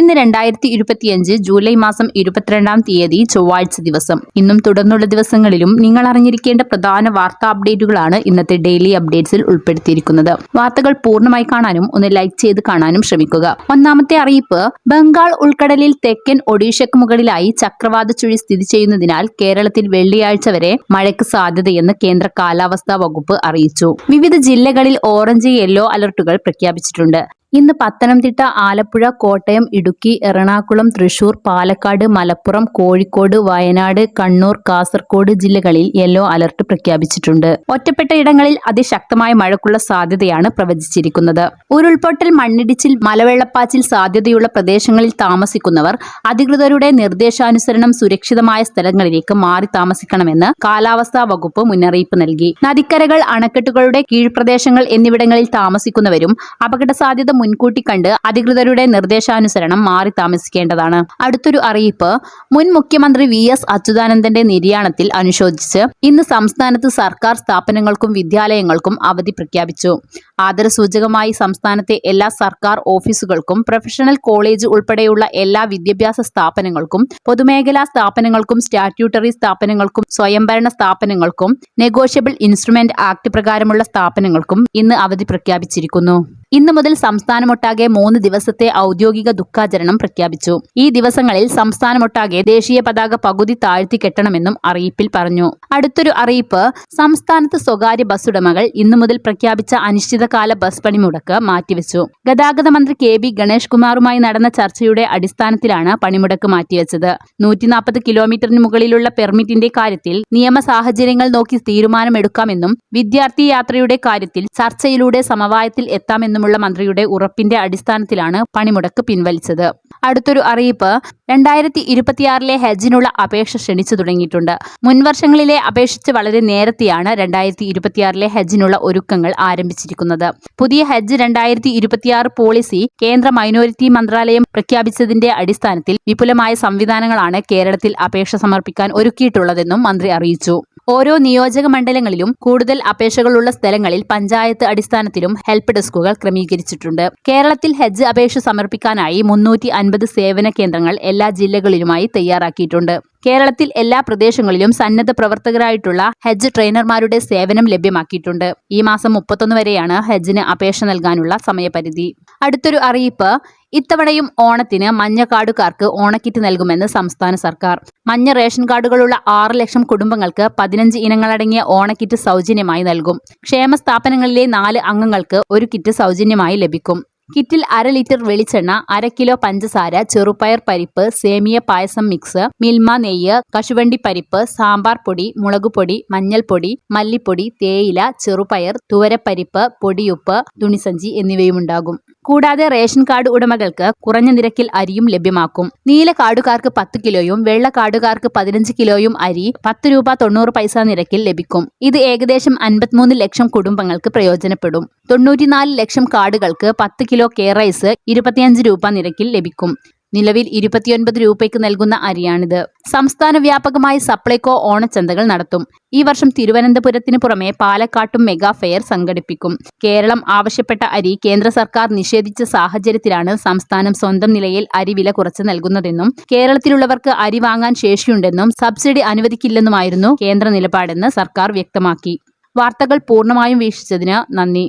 ഇന്ന് രണ്ടായിരത്തി ഇരുപത്തിയഞ്ച് ജൂലൈ മാസം ഇരുപത്തിരണ്ടാം തീയതി ചൊവ്വാഴ്ച ദിവസം. ഇന്നും തുടർന്നുള്ള ദിവസങ്ങളിലും നിങ്ങൾ അറിഞ്ഞിരിക്കേണ്ട പ്രധാന വാർത്താ അപ്ഡേറ്റുകളാണ് ഇന്നത്തെ ഡെയിലി അപ്ഡേറ്റ്സിൽ ഉൾപ്പെടുത്തിയിരിക്കുന്നത്. വാർത്തകൾ പൂർണമായി കാണാനും ഒന്ന് ലൈക്ക് ചെയ്ത് കാണാനും ശ്രമിക്കുക. ഒന്നാമത്തെ അറിയിപ്പ് ബംഗാൾ ഉൾക്കടലിൽ തെക്കൻ ഒഡീഷയ്ക്ക് മുകളിലായി ചക്രവാത ചുഴി സ്ഥിതി ചെയ്യുന്നതിനാൽ കേരളത്തിൽ വെള്ളിയാഴ്ച വരെ മഴയ്ക്ക് സാധ്യതയെന്ന് കേന്ദ്ര കാലാവസ്ഥാ വകുപ്പ് അറിയിച്ചു. വിവിധ ജില്ലകളിൽ ഓറഞ്ച് യെല്ലോ അലർട്ടുകൾ പ്രഖ്യാപിച്ചിട്ടുണ്ട്. ഇന്ന് പത്തനംതിട്ട ആലപ്പുഴ കോട്ടയം ഇടുക്കി എറണാകുളം തൃശൂർ പാലക്കാട് മലപ്പുറം കോഴിക്കോട് വയനാട് കണ്ണൂർ കാസർഗോഡ് ജില്ലകളിൽ യെല്ലോ അലർട്ട് പ്രഖ്യാപിച്ചിട്ടുണ്ട്. ഒറ്റപ്പെട്ട ഇടങ്ങളിൽ അതിശക്തമായ മഴക്കുള്ള സാധ്യതയാണ് പ്രവചിച്ചിരിക്കുന്നത്. ഉരുൾപൊട്ടൽ മണ്ണിടിച്ചിൽ മലവെള്ളപ്പാച്ചിൽ സാധ്യതയുള്ള പ്രദേശങ്ങളിൽ താമസിക്കുന്നവർ അധികൃതരുടെ നിർദ്ദേശാനുസരണം സുരക്ഷിതമായ സ്ഥലങ്ങളിലേക്ക് മാറി താമസിക്കണമെന്ന് കാലാവസ്ഥാ വകുപ്പ് മുന്നറിയിപ്പ് നൽകി. നദിക്കരകൾ അണക്കെട്ടുകളുടെ കീഴ്പ്രദേശങ്ങൾ എന്നിവിടങ്ങളിൽ താമസിക്കുന്നവരും അപകട സാധ്യത മുൻകൂട്ടി കണ്ട് അധികൃതരുടെ നിർദ്ദേശാനുസരണം മാറി താമസിക്കേണ്ടതാണ്. അടുത്തൊരു അറിയിപ്പ്. മുൻ മുഖ്യമന്ത്രി വി എസ് അച്യുതാനന്ദന്റെ നിര്യാണത്തിൽ അനുശോചിച്ച് ഇന്ന് സംസ്ഥാനത്ത് സർക്കാർ സ്ഥാപനങ്ങൾക്കും വിദ്യാലയങ്ങൾക്കും അവധി പ്രഖ്യാപിച്ചു. ആദരസൂചകമായി സംസ്ഥാനത്തെ എല്ലാ സർക്കാർ ഓഫീസുകൾക്കും പ്രൊഫഷണൽ കോളേജ് ഉൾപ്പെടെയുള്ള എല്ലാ വിദ്യാഭ്യാസ സ്ഥാപനങ്ങൾക്കും പൊതുമേഖലാ സ്ഥാപനങ്ങൾക്കും സ്റ്റാറ്റ്യൂട്ടറി സ്ഥാപനങ്ങൾക്കും സ്വയംഭരണ സ്ഥാപനങ്ങൾക്കും നെഗോഷ്യബിൾ ഇൻസ്ട്രുമെന്റ് ആക്ട് പ്രകാരമുള്ള സ്ഥാപനങ്ങൾക്കും ഇന്ന് അവധി പ്രഖ്യാപിച്ചിരിക്കുന്നു. ഇന്നു മുതൽ സംസ്ഥാനമൊട്ടാകെ മൂന്ന് ദിവസത്തെ ഔദ്യോഗിക ദുഃഖാചരണം പ്രഖ്യാപിച്ചു. ഈ ദിവസങ്ങളിൽ സംസ്ഥാനമൊട്ടാകെ ദേശീയ പതാക പകുതി താഴ്ത്തി കെട്ടണമെന്നും അറിയിപ്പിൽ പറഞ്ഞു. അടുത്തൊരു അറിയിപ്പ് സംസ്ഥാനത്ത് സ്വകാര്യ ബസ് ഉടമകൾ ഇന്നു മുതൽ പ്രഖ്യാപിച്ച അനിശ്ചിതകാല ബസ് പണിമുടക്ക് മാറ്റിവെച്ചു. ഗതാഗത മന്ത്രി കെ ബി ഗണേഷ് കുമാറുമായി നടന്ന ചർച്ചയുടെ അടിസ്ഥാനത്തിലാണ് പണിമുടക്ക് മാറ്റിവെച്ചത്. നൂറ്റി നാൽപ്പത് കിലോമീറ്ററിന് മുകളിലുള്ള പെർമിറ്റിന്റെ കാര്യത്തിൽ നിയമ സാഹചര്യങ്ങൾ നോക്കി തീരുമാനമെടുക്കാമെന്നും വിദ്യാർത്ഥി യാത്രയുടെ കാര്യത്തിൽ ചർച്ചയിലൂടെ സമവായത്തിൽ എത്താമെന്നുമുള്ള മന്ത്രിയുടെ ഉറപ്പിന്റെ അടിസ്ഥാനത്തിലാണ് പണിമുടക്ക് പിൻവലിച്ചത്. അടുത്തൊരു അറിയിപ്പ് രണ്ടായിരത്തി ഇരുപത്തിയാറിലെ ഹജ്ജിനുള്ള അപേക്ഷ ക്ഷണിച്ചു തുടങ്ങിയിട്ടുണ്ട്. മുൻവർഷങ്ങളിലെ അപേക്ഷിച്ച് വളരെ നേരത്തെയാണ് രണ്ടായിരത്തി ഇരുപത്തിയാറിലെ ഹജ്ജിനുള്ള ഒരുക്കങ്ങൾ ആരംഭിച്ചിരിക്കുന്നത്. പുതിയ ഹജ്ജ് രണ്ടായിരത്തി ഇരുപത്തിയാറ് പോളിസി കേന്ദ്ര മൈനോറിറ്റി മന്ത്രാലയം പ്രഖ്യാപിച്ചതിന്റെ അടിസ്ഥാനത്തിൽ വിപുലമായ സംവിധാനങ്ങളാണ് കേരളത്തിൽ അപേക്ഷ സമർപ്പിക്കാൻ ഒരുക്കിയിട്ടുള്ളതെന്നും മന്ത്രി അറിയിച്ചു. ഓരോ നിയോജക മണ്ഡലങ്ങളിലും കൂടുതൽ അപേക്ഷകളുള്ള സ്ഥലങ്ങളിൽ പഞ്ചായത്ത് അടിസ്ഥാനത്തിലും ഹെൽപ്പ് ഡെസ്കുകൾ ക്രമീകരിച്ചിട്ടുണ്ട്. കേരളത്തിൽ ഹജ്ജ് അപേക്ഷ സമർപ്പിക്കാനായി മുന്നൂറ്റി അൻപത് സേവന കേന്ദ്രങ്ങൾ എല്ലാ ജില്ലകളിലുമായി തയ്യാറാക്കിയിട്ടുണ്ട്. കേരളത്തിൽ എല്ലാ പ്രദേശങ്ങളിലും സന്നദ്ധ പ്രവർത്തകരായിട്ടുള്ള ഹജ്ജ് ട്രെയിനർമാരുടെ സേവനം ലഭ്യമാക്കിയിട്ടുണ്ട്. ഈ മാസം മുപ്പത്തൊന്ന് വരെയാണ് ഹജ്ജിന് അപേക്ഷ നൽകാനുള്ള സമയപരിധി. അടുത്തൊരു അറിയിപ്പ് ഇത്തവണയും ഓണത്തിന് മഞ്ഞ കാർഡുകാർക്ക് ഓണക്കിറ്റ് നൽകുമെന്ന് സംസ്ഥാന സർക്കാർ. മഞ്ഞ റേഷൻ കാർഡുകളുള്ള ആറ് ലക്ഷം കുടുംബങ്ങൾക്ക് പതിനഞ്ച് ഇനങ്ങളടങ്ങിയ ഓണക്കിറ്റ് സൗജന്യമായി നൽകും. ക്ഷേമ സ്ഥാപനങ്ങളിലെ നാല് അംഗങ്ങൾക്ക് ഒരു കിറ്റ് സൗജന്യമായി ലഭിക്കും. കിറ്റിൽ അര ലിറ്റർ വെളിച്ചെണ്ണ അര കിലോ പഞ്ചസാര ചെറുപയർ പരിപ്പ് സേമിയ പായസം മിക്സ് മിൽമ നെയ്യ് കശുവണ്ടി പരിപ്പ് സാമ്പാർ പൊടി മുളകുപൊടി മഞ്ഞൾപ്പൊടി മല്ലിപ്പൊടി തേയില ചെറുപയർ തുവരപ്പരിപ്പ് പൊടിയുപ്പ് തുണിസഞ്ചി എന്നിവയുമുണ്ടാകും. കൂടാതെ റേഷൻ കാർഡ് ഉടമകൾക്ക് കുറഞ്ഞ നിരക്കിൽ അരിയും ലഭ്യമാക്കും. നീല കാർഡുകാർക്ക് പത്ത് കിലോയും വെള്ള കാർഡുകാർക്ക് പതിനഞ്ച് കിലോയും അരി പത്ത് രൂപ തൊണ്ണൂറ് പൈസ നിരക്കിൽ ലഭിക്കും. ഇത് ഏകദേശം അൻപത്തിമൂന്ന് ലക്ഷം കുടുംബങ്ങൾക്ക് പ്രയോജനപ്പെടും. തൊണ്ണൂറ്റിനാല് ലക്ഷം കാർഡുകൾക്ക് പത്ത് കിലോ കെ റൈസ് ഇരുപത്തിയഞ്ച് രൂപ നിരക്കിൽ ലഭിക്കും. നിലവിൽ ഇരുപത്തിയൊൻപത് രൂപയ്ക്ക് നൽകുന്ന അരിയാണിത്. സംസ്ഥാന വ്യാപകമായി സപ്ലൈകോ ഓണച്ചന്തകൾ നടത്തും. ഈ വർഷം തിരുവനന്തപുരത്തിന് പുറമെ പാലക്കാട്ടും മെഗാ ഫെയർ സംഘടിപ്പിക്കും. കേരളം ആവശ്യപ്പെട്ട അരി കേന്ദ്ര സർക്കാർ നിഷേധിച്ച സാഹചര്യത്തിലാണ് സംസ്ഥാനം സ്വന്തം നിലയിൽ അരി വില കുറച്ച് നൽകുന്നതെന്നും കേരളത്തിലുള്ളവർക്ക് അരി വാങ്ങാൻ ശേഷിയുണ്ടെന്നും സബ്സിഡി അനുവദിക്കില്ലെന്നുമായിരുന്നു കേന്ദ്ര നിലപാടെന്ന് സർക്കാർ വ്യക്തമാക്കി. വാർത്തകൾ പൂർണമായും വീക്ഷിച്ചതിന് നന്ദി.